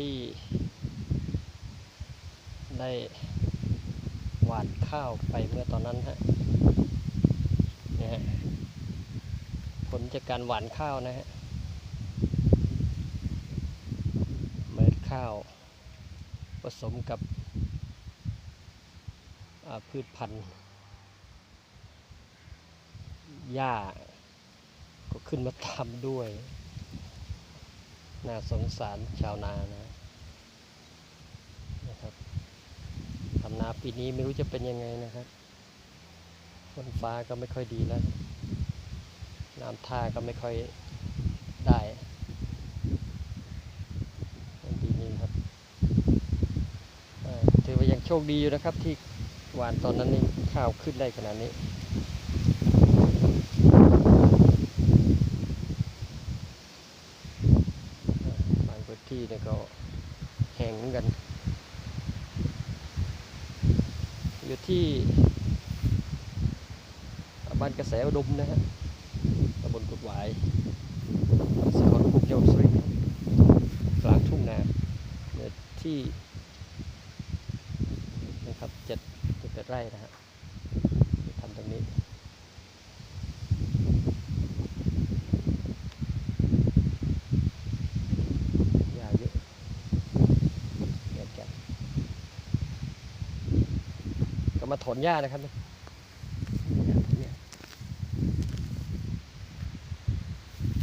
ที่ได้หวานข้าวไปเมื่อตอนนั้นฮะเนี่ยฮะผลจากการหวานข้าวนะฮะเมล็ดข้าวผสมกับพืชพันธุ์หญ้าก็ขึ้นมาทำด้วย น่าสงสารชาวนานะนะครับทำนา ปีนี้ไม่รู้จะเป็นยังไงนะครับฝนฟ้าก็ไม่ค่อยดีแล้วน้ำท่าก็ไม่ค่อยได้ปีนี้ครับเอ่อถือว่ายังโชคดีอยู่นะครับ ที่หวานตอนนั้นนี่ข้าวขึ้นได้ขนาดนี้บางพื้นที่เนี่ยก็แห้งเหมือนกัน อยู่ ที่บ้านกระแสอุดมนะฮะตำบลกุดหวายสขอนภูมิจังหวัดสุรินทร์กลางทุ่งนาที่นะครับเจ็ดเจ็ดแปดไร่นะฮะทำตรงนี้ หญ้าเยอะเยอะจัดก็ มาถอนหญ้านะครับ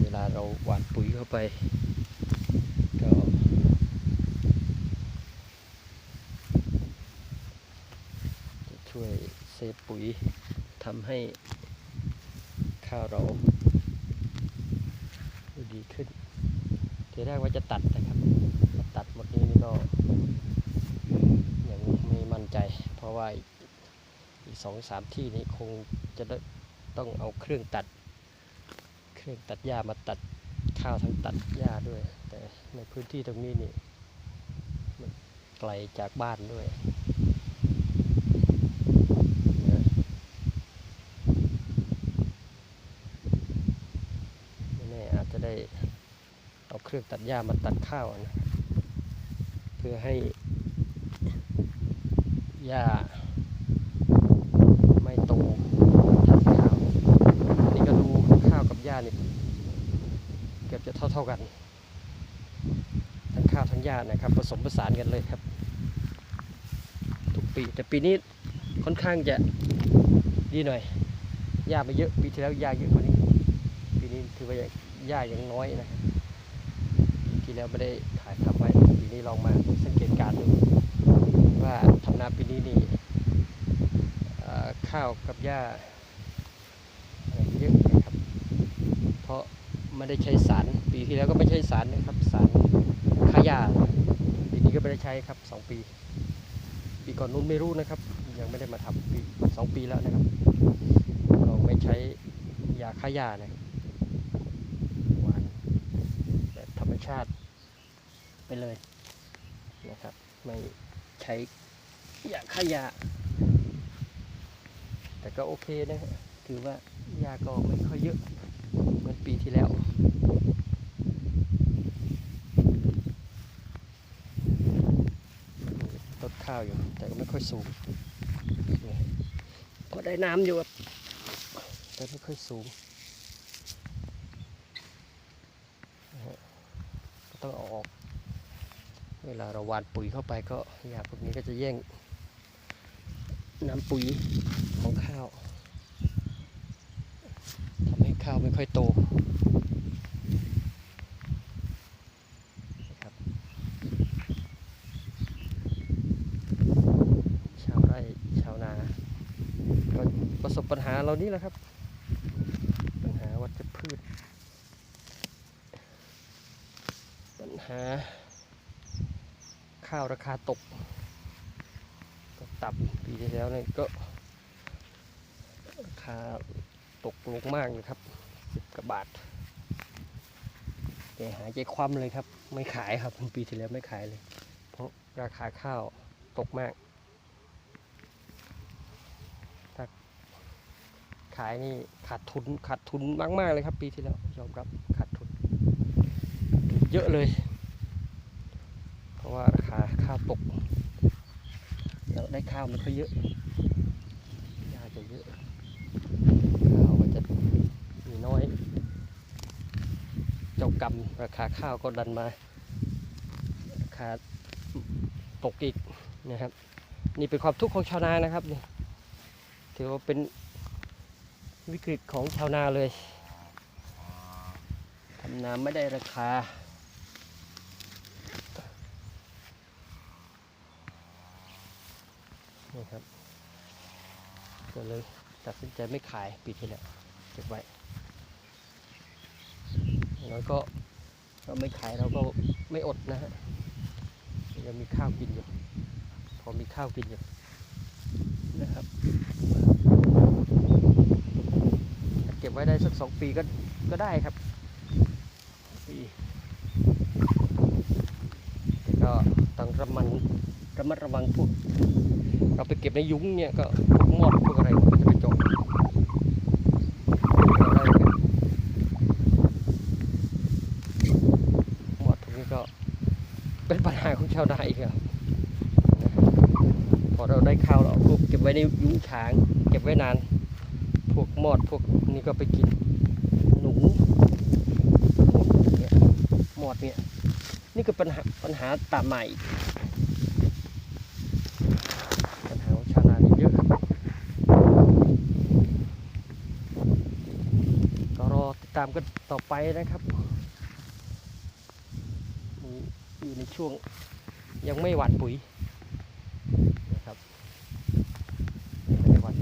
เวลาเราหว่านปุ๋ยเข้าไปก็จะช่วยเซฟปุ๋ยทำให้ข้าวเราด,ดีขึ้นทีแรกว่าจะตัดนะครับตัดหมดนี้นี่ก็ยังไม่มั่นใจเพราะว่าอีก อีกสองสามที่นี้คงจะต้องเอาเครื่องตัด เครื่องตัดหญ้ามาตัดข้าวทั้งตัดหญ้าด้วย แต่ในพื้นที่ตรงนี้นี่มันไกลจากบ้านด้วยนะไม่แน่อาจจะได้เอาเครื่องตัดหญ้ามาตัดข้าวนะเพื่อให้หญ้าไม่โตทับข้าวอันนี้ก็ดูข้าวกับห ญ้านี่เกือบจะเท่าเท่ากัน ทั้งข้าวทั้งหญ้านะครับ ผสมผสานกันเลยครับ ทุกปี แต่ปีนี้ค่อนข้างจะดีหน่อยหญ้าไม่เยอะปีที่แล้วหญ้าเยอะกว่านี้ ปีนี้ถือว่าหญ้ายังน้อยนะครับปีที่แล้วไม่ได้ถ่ายทำไว้ปีนี้ลองมาสังเกตการณ์ดูว่าทำนาปีนี้นี่ข้าวกับหญ้าอะไรเยอะนะครับ เพ ราะไม่ได้ใช้สาร ปีที่แล้วก็ไม่ใช้สารนะครับ สารฆ่าหญ้าปีนี้ก็ไม่ได้ใช้ครับสองปี ปีก่อนนู้นไม่รู้นะครับ ยังไม่ได้มาทำปีสองปีแล้วนะครับ เราไม่ใช้ยาฆ่าหญ้านะครับหวานแบบธรรมชาติไปเลยนะครับ ไม่ใช้ยาฆ่ายา แต่ก็โอเคนะฮะถือว่ายาก็ไม่ค่อยเยอะ ปีที่แล้ว ต้นข้าวอยู่ แต่ก็ไม่ค่อยสูงนี่ก็ได้น้ำอยู่ครับแต่ไม่ค่อยสูงก็ต้องเอาออก เวลาเราหว่านปุ๋ยเข้าไปก็หญ้าพวกนี้ก็จะแย่งน้ำปุ๋ยของข้าวทำให้ ข้าวไม่ค่อยโตครับชาวไร่ชาวนาก็ประสบปัญหาเรานี้แหละครับ ปัญหาวัชพืช ปัญหา ข้าวราคาตกตกต่ำปีที่แล้วเนี่ยก็ราคาตกลงมากเลยครับ สิบกว่าบาทแต่หายใจคว่ำเลยครับ ไม่ขายครับปีที่แล้วไม่ขายเลย เพราะราคาข้าวตกมาก ถ้าขายนี่ขาดทุนขาดทุนมากๆเลยครับ ปีที่แล้วยอมรับขาดทุน เยอะเลย เพราะว่าราคาข้าวตกแล้วได้ข้าวไม่ค่อยเยอะหญ้าจะเยอะข้าวก็จะมีน้อย เจ้า กรรม ราคาข้าวก็ดันมาราคาตกอีกนะครับ นี่เป็นความทุกข์ของชาวนานะครับนี่ถือว่าเป็นวิกฤตของชาวนาเลยทำนาไม่ได้ราคานี่ครับก็เลยตัดสินใจไม่ขายปีที่แล้วเก็บไว้ อย่างน้อยก็เราไม่ขายเราก็ไม่อดนะฮะยังมีข้าวกินอยู่ พอมีข้าวกินอยู่นะครับถ้าเก็บไว้ได้สักสองปีก็ก็ได้ครับปีแต่ก็ต้องระมันระมัดระวังพวกเราไปเก็บในยุ้งเนี่ยก็พวกมอดพวกอะไรมันก็จะไปเจาะเราได้กันมอดพวกนี้ก็เป็นปัญหาของชาวนาอีกครับพอเราได้ข้าวเราเก็บไว้ในยุ้งฉาง เก็บไว้นาน พวกมอดพวกนี้ก็ไปกินหนูพวกเนี่ยมอดเนี่ยนี่คือปัญหาปัญหาตามมาอีกปัญหาชาวนานี่เยอะครับก็รอติดตามกันต่อไปนะครับอยู่ในช่วง ยังไม่หว่านปุ๋ยนะครับไม่ได้หวัน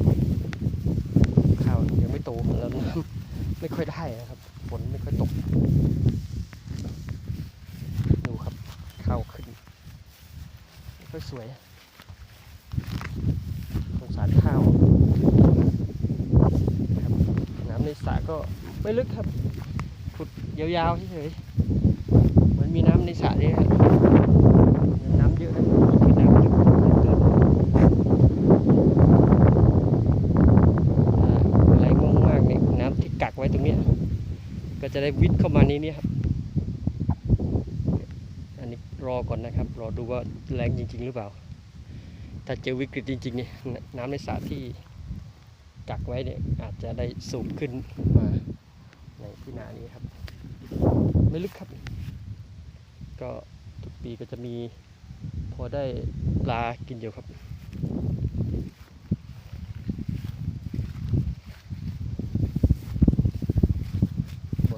ข้าวยังไม่โตแล้วน้ำไม่ค่อยได้นะครับฝนไม่ค่อยตก ดูครับข้าวขึ้นไม่ค่อยสวยสงสารข้าวครับน้ำในสระก็ไม่ลึกครับ ขุดยาวๆเฉยๆเหมือนมีน้ำในสระเลยครับน้ำเยอะนะคือน้ำลึกเกิน อ่าไหลงงมากเนี่ยน้ำที่กักไว้ตรงเนี้ยก็ จะได้วิทย์เข้ามานี้นี่ครับ อันนี้รอก่อนนะครับ รอดูว่าแรงจริง ๆ หรือเปล่า ถ้าเจอวิกฤตจริงๆเนี่ยน้ำในสระที่กักไว้เนี่ยอาจจะได้สูบขึ้นมาในที่นานี้ครับ ไม่ลึกครับ ก็ทุกปีก็จะมีพอได้ปลากินอยู่ครับ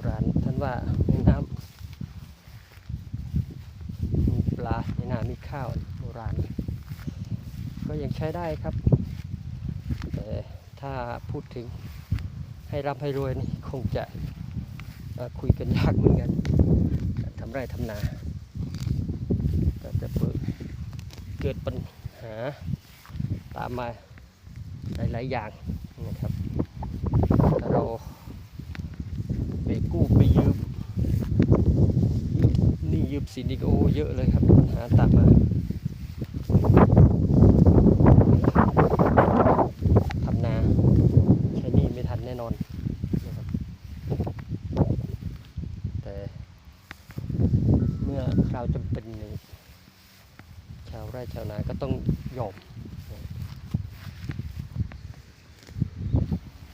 ราณท่าน ว่าในน้ำมีปลาในนามีข้าวโบราณ ก็ยังใช้ได้ครับ แต่ถ้าพูดถึงให้ร่ำให้รวยนี่คงจะคุยกันยากเหมือนกันทำไร่ทำนาก็จะเปิดเกิดปัญหาตามมาหลายๆอย่างนะครับถ้าเรา กู้ไปยืมนี่ยืมสินอีกโอ้เยอะเลยครับหาตามมาทำนาใช้นี่ไม่ทันแน่นอนนะครับแต่เมื่อคราวจำเป็นนี่ชาวไร่ชาวนาก็ต้องยอม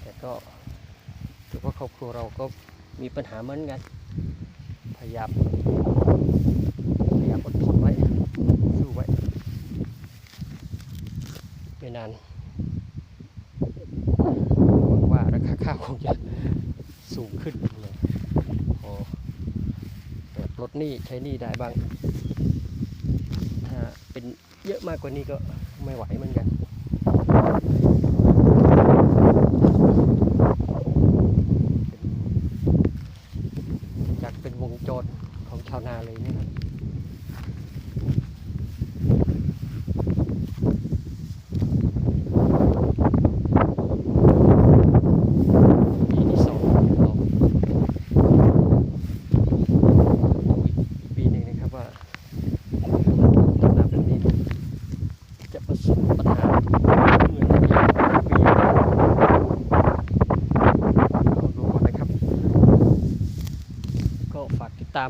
แต่ก็ถือว่าครอบครัวเราก็ มีปัญหาเหมือนกัน พยายามพยายามอดทนไว้สู้ไว้ไม่นานหวังว่าราคาข้าวคงจะสูงขึ้นเลยพอแต่ลดหนี้ใช้หนี้ได้บ้างถ้าเป็นเยอะมากกว่านี้ก็ไม่ไหวเหมือนกัน จากเป็นวงจรของชาวนาเลยเนี่ยครับปีที่สองลองดูอีกปีหนึ่งนะครับว่าทำนาแบบนี้จะประสบปัญหาเหมือนที่ปีลองดูก่อนนะครับ ก็